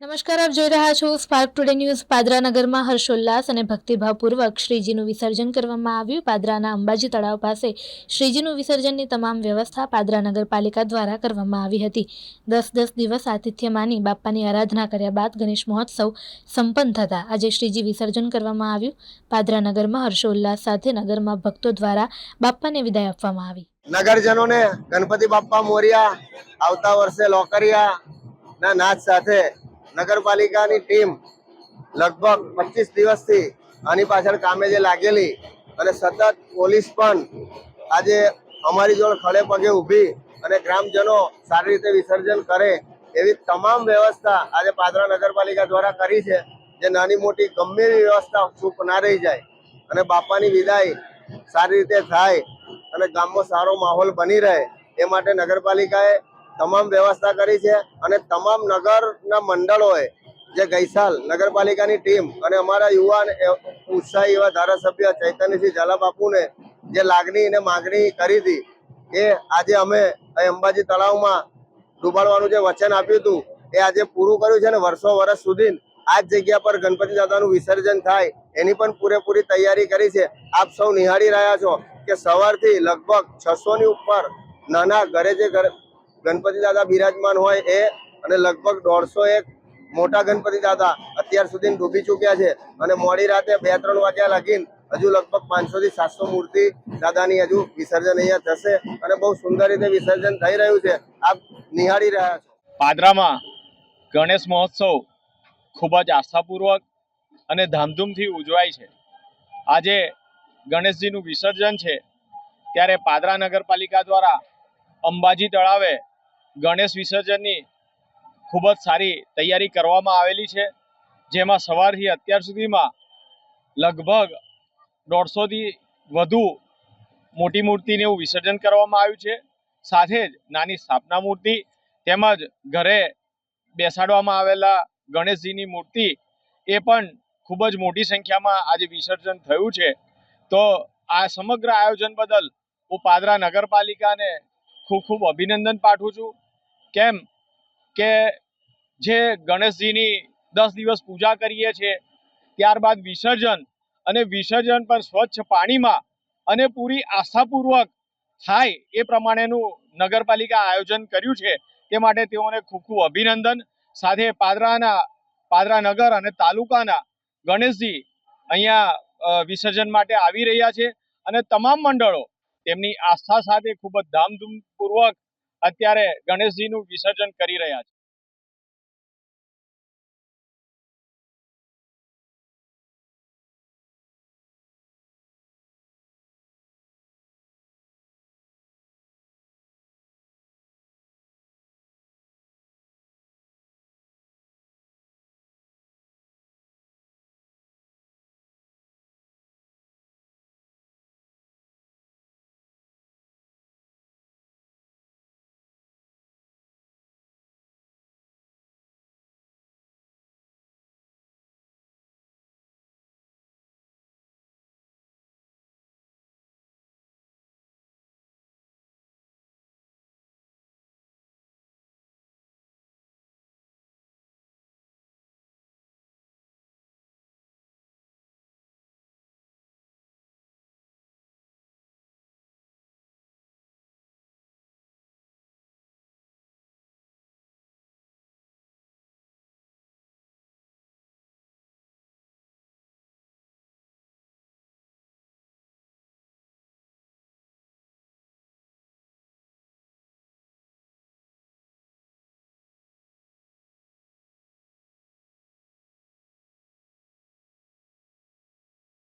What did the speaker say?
નમસ્કાર, આપ જોઈ રહ્યા છો સ્પાર્ક ટુડે ન્યૂઝ પાદરા નગરમાં હર્ષોલ્લાસ અને ભક્તિભાવપૂર્વક શ્રીજીનું વિસર્જન કરવામાં આવ્યું. પાદરાના અંબાજી તળાવ પાસે શ્રીજીનું વિસર્જનની તમામ વ્યવસ્થા પાદરા નગરપાલિકા દ્વારા કરવામાં આવી હતી. દસ દસ દિવસ આતિથ્ય માની બાપ્પાની આરાધના કર્યા બાદ ગણેશ મહોત્સવ સંપન્ન થતા આજે શ્રીજી વિસર્જન કરવામાં આવ્યું. પાદરા નગરમાં હર્ષોલ્લાસ સાથે નગરમાં ભક્તો દ્વારા બાપ્પાને વિદાય આપવામાં આવી. નગરજનોને ગણપતિ બાપ્પા મોરિયા, આવતા વર્ષે લોકરિયા ના નાચ સાથે નગરપાલિકાની ટીમ લગભગ પચીસ દિવસથી આની પાછળ કામે જે લાગેલી અને સતત પોલીસ પણ આજે અમારી જોડે ખડે પગે ઊભી અને ગ્રામજનો સારી રીતે વિસર્જન કરે એવી તમામ વ્યવસ્થા આજે પાદરા નગરપાલિકા દ્વારા કરી છે, જે નાની મોટી ગમે વ્યવસ્થા ચૂપ ના રહી જાય અને બાપાની વિદાય સારી રીતે થાય અને ગામમાં સારો માહોલ બની રહે એ માટે નગરપાલિકાએ તમામ વ્યવસ્થા કરી છે અને તમામ નગરના મંડળોએ જે ગઈસાલ નગરપાલિકાની ટીમ અને અમારા યુવાન ઉત્સાહી એવા ધારાસભ્ય ચૈતન્યસિંહ ઝાલા જે લાગણી અને માગણી કરી હતી એ આજે અમે અંબાજી તળાવમાં ડૂબાડવાનું જે વચન આપ્યું હતું એ આજે પૂરું કર્યું છે ને વર્ષો વર્ષ સુધી આ જ જગ્યા પર ગણપતિ દાદાનું વિસર્જન થાય એની પણ પૂરેપૂરી તૈયારી કરી છે. આપ સૌ નિહાળી રહ્યા છો કે સવારથી લગભગ છસો ની ઉપર નાના ઘરે જે ઘર ગણપતિ દાદા બિરાજમાન હોય એ અને લગભગ દોઢસો એક મોટા ગણપતિ દાદા અત્યાર સુધી ડૂબી ચૂક્યા છે. અને મોડી રાતે બે ત્રણ વાગ્યા લગીન હજુ લગભગ પાંચસો થી સાતસો મૂર્તિ દાદાની હજુ વિસર્જન અહીંયા થશે અને બહુ સુંદર રીતે વિસર્જન થઈ રહ્યું છે. આપ નિહાળી રહ્યા છો. પાદરામાં ગણેશ મહોત્સવ ખૂબ જ આસ્થાપૂર્વક અને ધામધૂમથી ઉજવાય છે. આજે ગણેશજીનું વિસર્જન છે ત્યારે પાદરા નગરપાલિકા દ્વારા અંબાજી તળાવે ગણેશ વિસર્જનની ખૂબ જ સારી તૈયારી કરવામાં આવેલી છે, જેમાં સવારથી અત્યાર સુધીમાં લગભગ દોઢસોથી વધુ મોટી મૂર્તિને એવું વિસર્જન કરવામાં આવ્યું છે. સાથે જ નાની સ્થાપના મૂર્તિ તેમજ ઘરે બેસાડવામાં આવેલા ગણેશજીની મૂર્તિ એ પણ ખૂબ જ મોટી સંખ્યામાં આજે વિસર્જન થયું છે. તો આ સમગ્ર આયોજન બદલ હું પાદરા નગરપાલિકાને ખૂબ ખૂબ અભિનંદન પાઠવું છું. કેમ કે જે ગણેશજીની દસ દિવસ પૂજા કરીએ છીએ, ત્યારબાદ વિસર્જન અને વિસર્જન પણ સ્વચ્છ પાણીમાં અને પૂરી આસ્થાપૂર્વક થાય એ પ્રમાણેનું નગરપાલિકા આયોજન કર્યું છે, તે માટે તેઓને ખૂબ ખૂબ અભિનંદન. સાથે પાદરાના પાદરા નગર અને તાલુકાના ગણેશજી અહીંયા વિસર્જન માટે આવી રહ્યા છે અને તમામ મંડળો તેમની આસ્થા સાથે ખૂબ જ ધામધૂમપૂર્વક અત્યારે ગણેશજીનું વિસર્જન કરી રહ્યા છે.